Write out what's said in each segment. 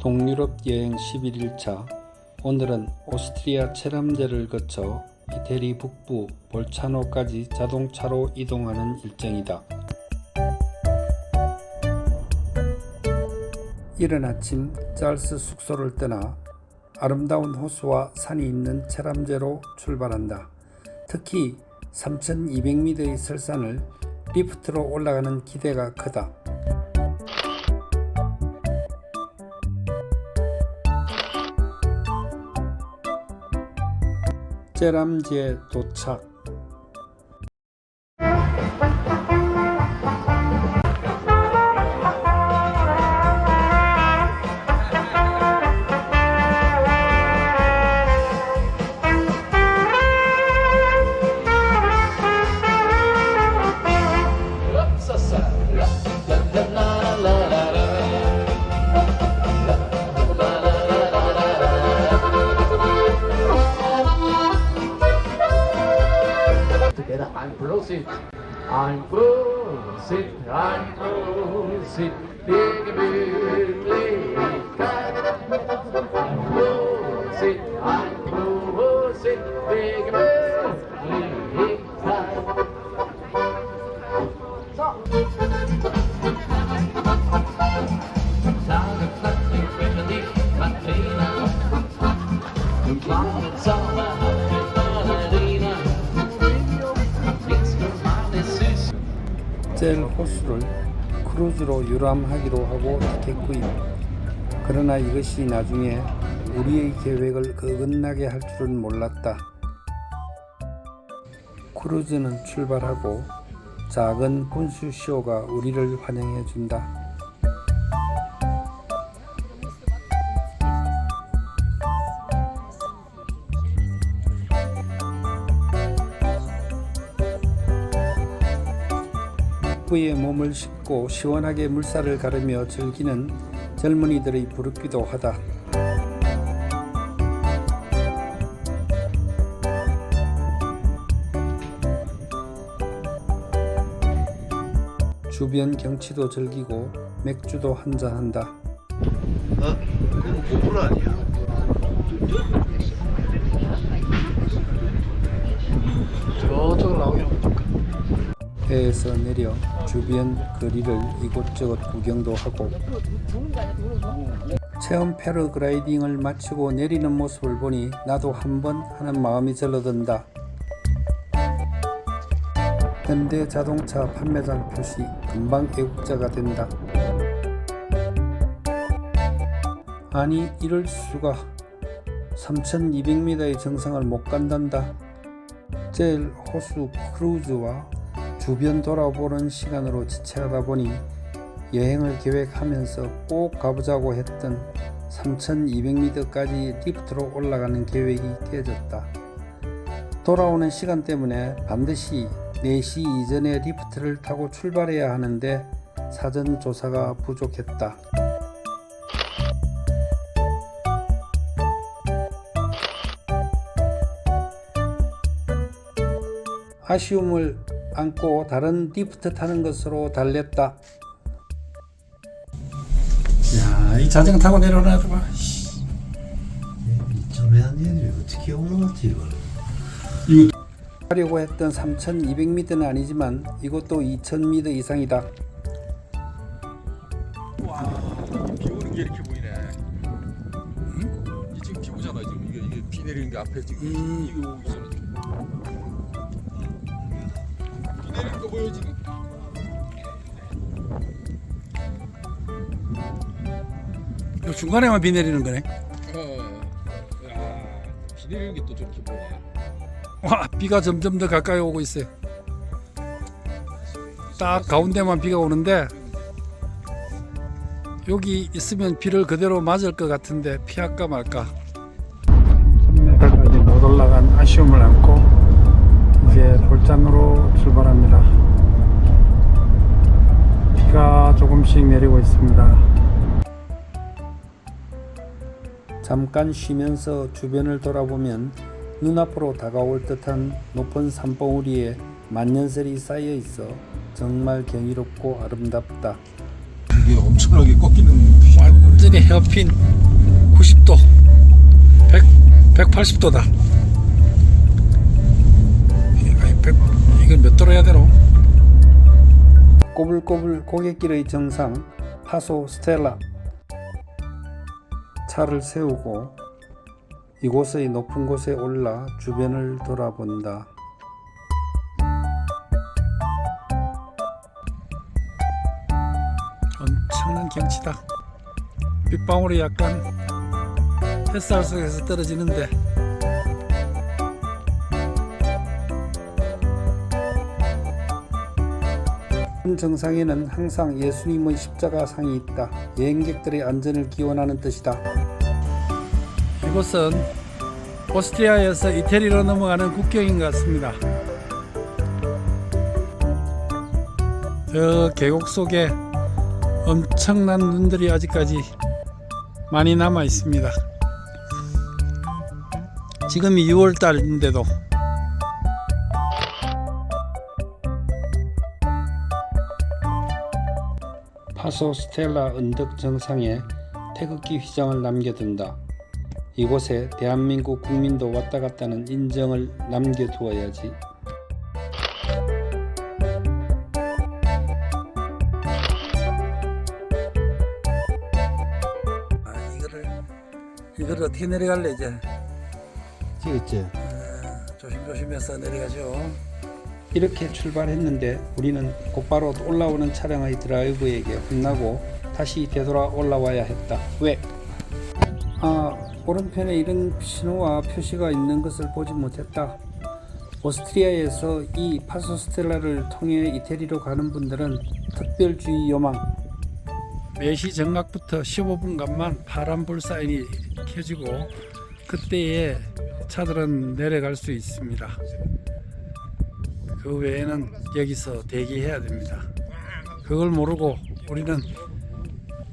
동유럽 여행 11일차 오늘은 오스트리아 체람제를 거쳐 이태리 북부 볼차노까지 자동차로 이동하는 일정이다. 이른 아침 짤스 숙소를 떠나 아름다운 호수와 산이 있는 체람제로 출발한다. 특히 3200m의 설산을 리프트로 올라가는 기대가 크다. 제람지에 도착. sit, I'm full, sit, I'm full, sit, dig a big I'm full, sit, I'm full, sit, dig Mattena, du klarer Zauber auf die Bade, 젤 호수를 크루즈로 유람하기로 하고 구입. 그러나 이것이 나중에 우리의 계획을 어긋나게 할 줄은 몰랐다. 크루즈는 출발하고 작은 분수쇼가 우리를 환영해 준다. 부에 몸을 씻고 시원하게 물살을 가르며 즐기는 젊은이들의 부르기도 하다. 주변 경치도 즐기고 맥주도 한잔한다. 어? 그건 고물 아니야. 배에서 내려 주변 거리를 이곳저곳 구경도 하고 체험 패러글라이딩을 마치고 내리는 모습을 보니 나도 한번 하는 마음이 절로든다. 현대 자동차 판매장 표시 금방 애국자가 된다. 아니 이럴 수가 3200m의 정상을 못 간단다. 제일 호수 크루즈와 주변 돌아보는 시간으로 지체하다 보니 여행을 계획하면서 꼭 가보자고 했던 3200m까지 리프트로 올라가는 계획이 깨졌다. 돌아오는 시간 때문에 반드시 4시 이전에 리프트를 타고 출발해야 하는데 사전 조사가 부족했다. 아쉬움을 안고 다른 리프트 타는 것으로 달랬다. 야, 이 자전거 타고 내려오나 봐. 이점에 한 얘기 어떻게 올라갔지 이걸? 하려고 했던 3,200m는 아니지만 이것도 2,000m 이상이다. 비 오는 게 이렇게 보이네. 이 지금 비 오잖아 지금 이게 이게 비 내리는 게 앞에 지금 이게 오기 전에 내리는 거 보여 지금. 요 중간에만 비 내리는 거네. 어. 야, 비 내리는 게 또 저렇게 보네. 와, 비가 점점 더 가까이 오고 있어요. 딱 가운데만 비가 오는데 여기 있으면 비를 그대로 맞을 것 같은데 피할까 말까. 3m까지 못 올라간 아쉬움을 안고 이제 볼잔으로 출발합니다. 비가 조금씩 내리고 있습니다. 잠깐 쉬면서 주변을 돌아보면 눈앞으로 다가올 듯한 높은 산봉우리에 만년설이 쌓여 있어 정말 경이롭고 아름답다. 이게 엄청나게 꺾이는. 완전히 헤어핀 90도 100, 180도다 이건 몇 도로 해야 되노? 꼬불꼬불 고갯길의 정상 파소 스텔라 차를 세우고 이곳의 높은 곳에 올라 주변을 돌아본다. 엄청난 경치다. 빗방울이 약간 햇살 속에서 떨어지는데 산 정상에는 항상 예수님의 십자가 상이 있다. 여행객들의 안전을 기원하는 뜻이다. 이곳은 오스트리아에서 이태리로 넘어가는 국경인 것 같습니다. 저 계곡 속에 엄청난 눈들이 아직까지 많이 남아 있습니다. 지금이 6월 달인데도 파소 스텔라 언덕 정상에 태극기 휘장을 남겨둔다. 이곳에 대한민국 국민도 왔다 갔다는 인정을 남겨두어야지. 아, 이거를 이거를 어떻게 내려갈래 이제? 찍었지? 조심조심해서 내려가죠. 이렇게 출발했는데 우리는 곧바로 올라오는 차량의 드라이버에게 혼나고 다시 되돌아 올라와야 했다. 왜? 아, 오른편에 이런 신호와 표시가 있는 것을 보지 못했다. 오스트리아에서 이 파소스텔라를 통해 이태리로 가는 분들은 특별주의 요망 4시 정각부터 15분간만 파란불 사인이 켜지고 그때에 차들은 내려갈 수 있습니다. 그 외에는 여기서 대기해야 됩니다. 그걸 모르고 우리는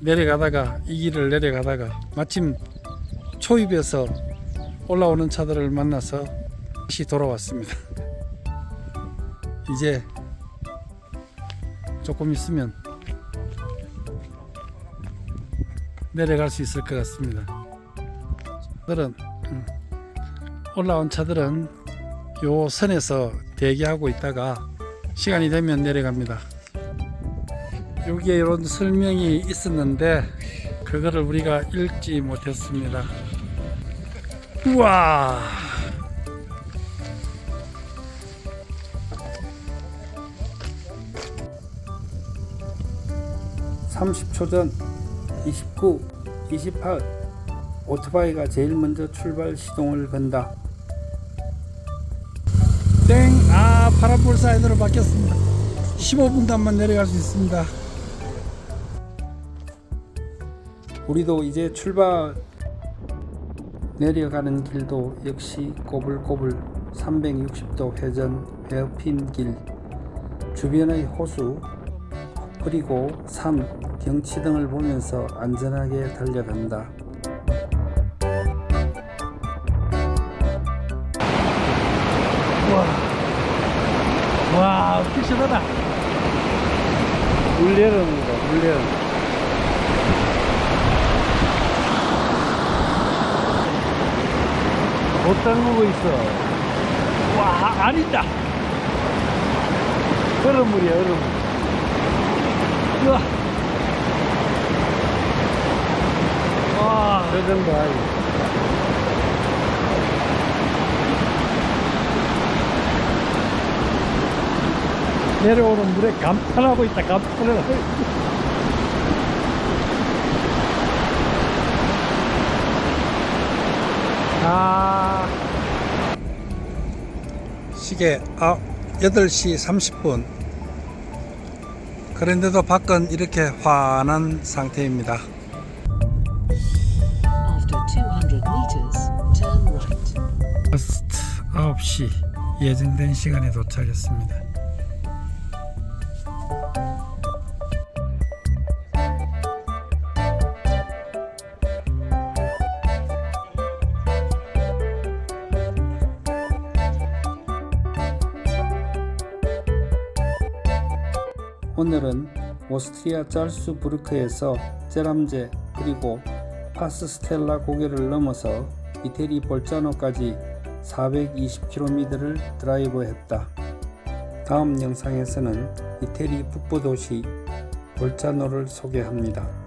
내려가다가 이 길을 내려가다가 마침 초입에서 올라오는 차들을 만나서 다시 돌아왔습니다. 이제 조금 있으면 내려갈 수 있을 것 같습니다. 차들은 음, 올라온 차들은 요 선에서 대기하고 있다가 시간이 되면 내려갑니다. 여기에 이런 설명이 있었는데 그거를 우리가 읽지 못했습니다. 우와! (30초) 전 (29) (28) 오토바이가 제일 먼저 출발 시동을 건다. 땡! 아, 파란불 사인으로 바뀌었습니다. 15분간만 내려갈 수 있습니다. 우리도 이제 출발 내려가는 길도 역시 꼬불꼬불 360도 회전 헤어핀 길 주변의 호수 그리고 산 경치 등을 보면서 안전하게 달려간다. 와, 픽션하다. 물레름입니다, 물레름. 못 담그고 있어. 와, 아니다. 얼음물이야, 얼음. 우와. 와, 저 정도 아니. 내려오는 물에 감탄하고 있다. 감탄을 하고 있다. 아. 시계 아 8시 30분. 그런데도 밖은 이렇게 환한 상태입니다. After 200 meters, turn right. 버스트 9시 예정된 시간에 도착했습니다 오늘은 오스트리아 짤스부르크에서 제람제 그리고 파스스텔라 고개를 넘어서 이태리 볼자노까지 420km를 드라이브했다. 다음 영상에서는 이태리 북부 도시 볼자노를 소개합니다.